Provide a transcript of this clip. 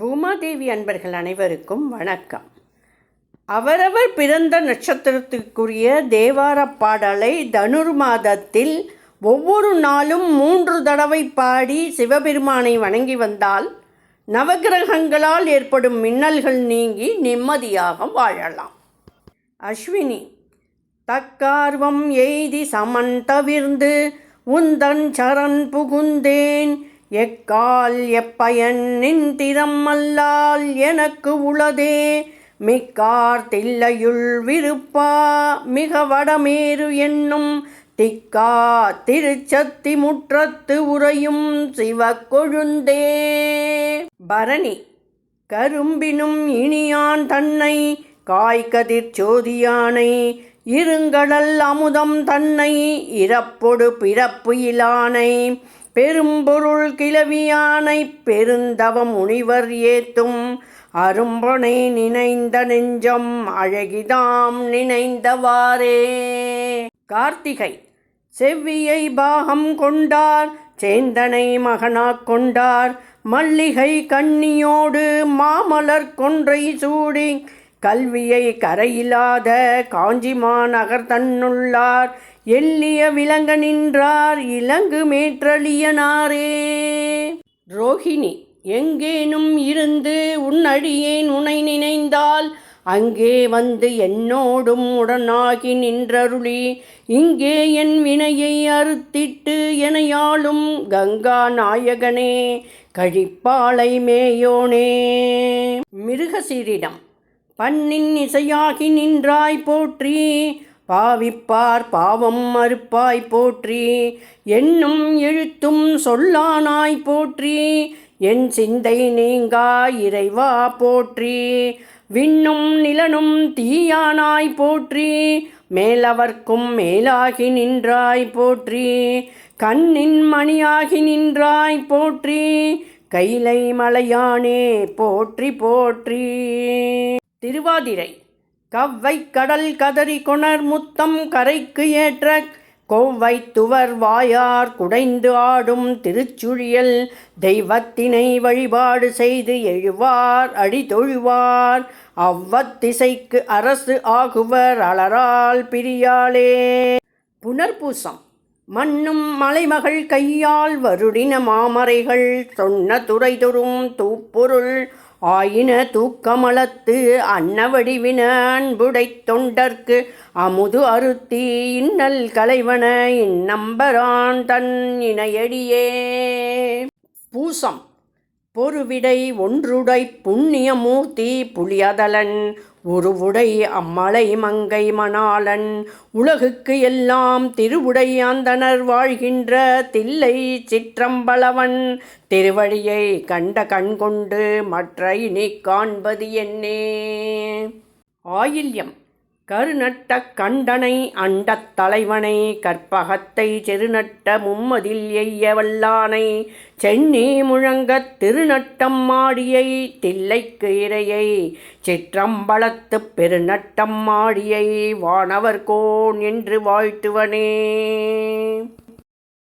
பூமாதேவி அன்பர்கள் அனைவருக்கும் வணக்கம். அவரவர் பிறந்த நட்சத்திரத்திற்குரிய தேவார பாடலை தனுர் மாதத்தில் ஒவ்வொரு நாளும் மூன்று தடவை பாடி சிவபெருமானை வணங்கி வந்தால் நவக்கிரகங்களால் ஏற்படும் மின்னல்கள் நீங்கி நிம்மதியாக வாழலாம். அஸ்வினி தக்கார்வம் எய்தி சமன் தவிர்ந்து உந்தன் சரண் புகுந்தேன் எக்கால் எப்பயன் நின்திறம் அல்லால் எனக்கு உளதே. மிக்கார் தில்லையுள் விருப்பா. மிக வடமேறு என்னும் திக்கா திருச்சத்தி முற்றத்து உறையும் சிவக்கொழுந்தே. பரணி கரும்பினும் இனியான் தன்னை காய்கதிர் சோதியானை. இருங்கடல் அமுதம் தன்னை இறப்பொடு பிறப்பு இலானை. பெரும்பொருள் கிளவியானை பெருந்தவம் முனிவர் ஏத்தும் அரும்பனை நினைந்த நெஞ்சம் அழகிதாம் நினைந்தவாறே. கார்த்திகை செவ்வியை பாகம் கொண்டார் சேந்தனை மகனாக் கொண்டார் மல்லிகை கண்ணியோடு மாமலர் கொன்றை சூடி கல்வியை கரையில்லாத காஞ்சிமா நகர் தன்னுள்ளார் எள்ளிய விளங்க நின்றார் இலங்கு மேற்றளியனாரே ரோஹிணி எங்கேனும் இருந்து உன்னடியேன் உனை நினைந்தால் அங்கே வந்து என்னோடும் உடனாகி நின்றருளி. இங்கே என் வினையை அறுத்திட்டு எனையாளும் கங்கா நாயகனே கழிப்பாளை மேயோனே. மிருகசீரிடம் பண்ணின் இசையாகி நின்றாய் போற்றி. பாவிப்பார் பாவம் மறுப்பாய் போற்றி. என்னும் எழுத்தும் சொல்லானாய் போற்றி. என் சிந்தை நீங்கா இறைவா போற்றி. விண்ணும் நிலனும் தீயானாய் போற்றி. மேலவர்க்கும் மேலாகி நின்றாய் போற்றி. கண்ணின் மணியாகி நின்றாய் போற்றி. கைலை மலையானே போற்றி போற்றி. திருவாதிரை கவ்வை கடல் கதறி கொணர் முத்தம் கரைக்கு ஏற்ற கோவை துவர் வாயார் குடைந்து ஆடும் திருச்சுழியல் தெய்வத்தினை வழிபாடு செய்து எழுவார் அடி தொழுவார் அவ்வத்திசைக்கு அரசு ஆகுவர் அலரால் பிரியாளே. புனர்பூசம். மண்ணும் மலைமகள் கையால் வருடின மாமரைகள் சொன்ன துறைதொரும் தூப்பொருள் ஆயின தூக்கமளத்து அன்னவடிவின அன்புடை தொண்டர்க்கு அமுது அருத்தி இன்னல் கலைவன இந்நம்பரான் தன் இணையடியே. பூசம் பொருவிடை ஒன்றுடை புண்ணியமூர்த்தி புலியதலன் உருவுடை அம்மலை மங்கை மணாளன் உலகுக்கு எல்லாம் திருவுடை அந்தனர் வாழ்கின்ற தில்லை சிற்றம்பலவன். திருவழியை கண்ட கண்கொண்டு மற்ற இனி காண்பது என்னே. ஆயில்யம். கருநட்ட கண்டனை அண்டத் தலைவனை கற்பகத்தை செருநட்ட மும்மதில் எய்ய வல்லானை சென்னி முழங்கத் திருநட்டம் மாடியை தில்லைக்கு இறையை சிற்றம்பலத்துப் பெருநட்டம் மாடியை வானவர் கோன் என்று வாழ்த்துவனே.